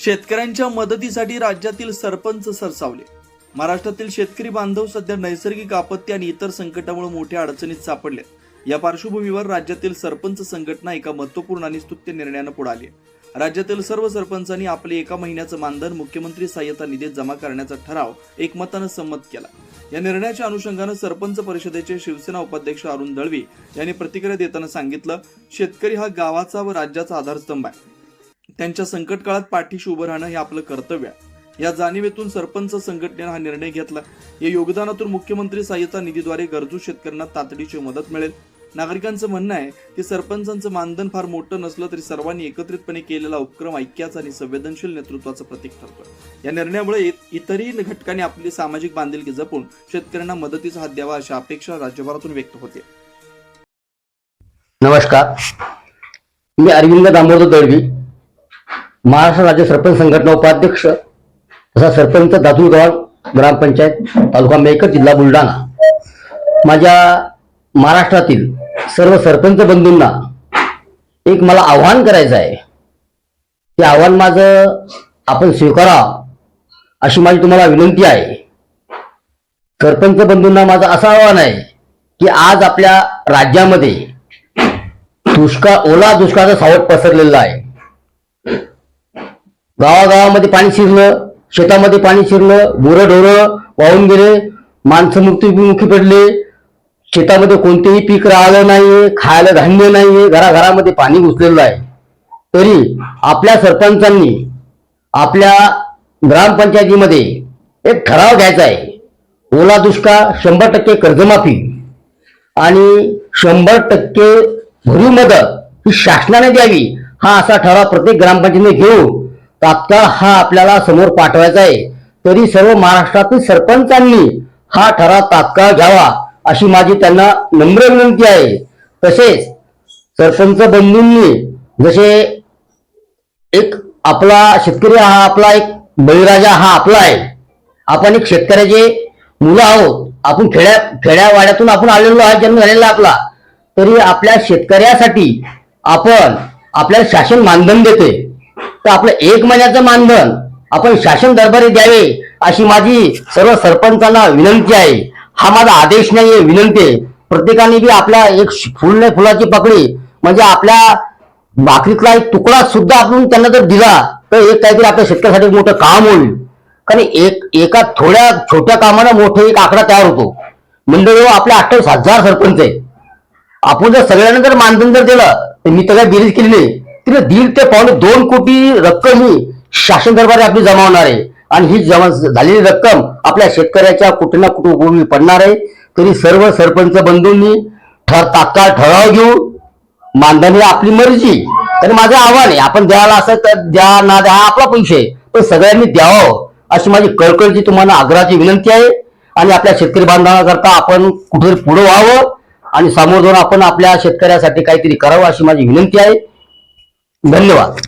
शेतकऱ्यांच्या मदतीसाठी राज्यातील सरपंच सरसावले. महाराष्ट्रातील शेतकरी बांधव सध्या नैसर्गिक आपत्ती आणि इतर संकटामुळे मोठ्या अडचणीत सापडले. या पार्श्वभूमीवर राज्यातील सरपंच संघटना एका महत्त्वपूर्ण आणि स्तुत्य निर्णयानं पुढे आली राज्यातील सर्व सरपंचांनी आपले एका महिन्याचं मानधन मुख्यमंत्री सहाय्यता निधीत जमा करण्याचा ठराव एकमतानं संमत केला. या निर्णयाच्या अनुषंगानं सरपंच परिषदेचे शिवसेना उपाध्यक्ष अरुण दळवी यांनी प्रतिक्रिया देताना सांगितलं शेतकरी हा गावाचा व राज्याचा आधारस्तंभ आहे. त्यांच्या संकट काळात पाठीशी उभं राहणं हे आपलं कर्तव्य आहे. या जाणीवेतून सरपंच संघटनेनं हा निर्णय घेतला. या योगदानातून मुख्यमंत्री सहाय्यता निधीद्वारे गरजू शेतकऱ्यांना तातडीची मदत मिळेल. नागरिकांचं म्हणणं आहे की सरपंचांचं मानधन फार मोठं नसलं तरी सर्वांनी एकत्रितपणे केलेला उपक्रम ऐक्याचा आणि संवेदनशील नेतृत्वाचं प्रतीक ठरतोय या निर्णयामुळे इतरही घटकांनी आपली सामाजिक बांधिलकी जपून शेतकऱ्यांना मदतीचा हात द्यावा अशा अपेक्षा राज्यभरातून व्यक्त होते. नमस्कार. मी अरविंद दामोदर दळवी. महाराष्ट्र राज्य सरपंच संघटना उपाध्यक्ष तसा सरपंच दादुलगाव ग्रामपंचायत तालुका मेकर जिल्हा बुलढाणा. माझ्या महाराष्ट्रातील सर्व सरपंच बंधूंना एक मला आव्हान करायचं आहे. ते आव्हान माझं आपण स्वीकारा अशी माझी तुम्हाला विनंती आहे. सरपंच बंधूंना माझं असं आव्हान आहे की आज आपल्या राज्यामध्ये दुष्काळ ओला दुष्काळाचा सावट पसरलेला आहे. गावागावामध्ये पाणी शिरलं शेतामध्ये पाणी शिरलं गुरं ढोरं वाहून गेले माणसं मृत्यूमुखी पडले. शेतामध्ये कोणतेही पीक राहिलं नाहीये खायला धान्य नाहीये घराघरामध्ये पाणी घुसलेलं आहे. तरी आपल्या सरपंचांनी आपल्या ग्रामपंचायतीमध्ये एक ठराव घ्यायचा आहे. ओला दुष्काळ शंभर टक्के कर्जमाफी आणि शंभर टक्के भरीव मदत ही शासनाने द्यावी हा असा ठराव प्रत्येक ग्रामपंचायतीने घेऊ तात्काळ हा आपल्याला समोर पाठवायचा आहे. तरी सर्व महाराष्ट्रातील सरपंचांनी हा ठराव तात्काळ घ्यावा अशी माझी त्यांना नम्र विनंती आहे. तसेच सरपंच बंधूंनी जसे एक आपला शेतकरी हा आपला एक बळीराजा हा आपला आहे. आपण एक शेतकऱ्याचे मुलं आहोत. आपण खेड्या खेड्यावाड्यातून आपण आलेलो आहे जन्म झालेला आपला. तरी आपल्या शेतकऱ्यासाठी आपण आपल्याला शासन मानधन देते तर आपलं एक महिन्याचं मानधन आपण शासन दरबारी द्यावे अशी माझी सर्व सरपंचांना विनंती आहे. हा माझा आदेश नाही विनंती आहे. प्रत्येकाने बी आपल्या एक फुल नाही फुलाची पकडी म्हणजे आपल्या भाकरीतला एक तुकडा सुद्धा आपण त्यांना जर दिला तर एक काहीतरी आपल्या शेतकऱ्यासाठी मोठं काम होईल. कारण एक एका थोड्या छोट्या कामानं मोठं एक आकडा तयार होतो. मंडळी आपल्या अठ्ठावीस हजार सरपंच आहे आपण जर सगळ्यांना जर मानधन जर दिलं तर मी तर काही बेरीज केली नाही. तिने दीड ते पावणे दोन कोटी रक्कम ही शासन दरबारी आपली जमा होणार आहे. आणि ही जमा झालेली रक्कम आपल्या शेतकऱ्याच्या कुठे ना कुठे उपयोगी पडणार आहे. तरी सर्व सरपंच बंधूंनी ठर तात्काळ ठराव घेऊ मानधनी आपली मर्जी. तर माझं आव्हान आहे. आपण द्यायला असं तर द्या ना द्या आपला पैसे आहे. पण सगळ्यांनी द्यावं अशी माझी कळकळची तुम्हाला आग्रहाची विनंती आहे. आणि आपल्या शेतकरी बांधवांकरता आपण कुठेतरी पुढे व्हावं. आणि समोर जाऊन आपण आपल्या शेतकऱ्यासाठी काहीतरी करावं अशी माझी विनंती आहे. धन्यवाद.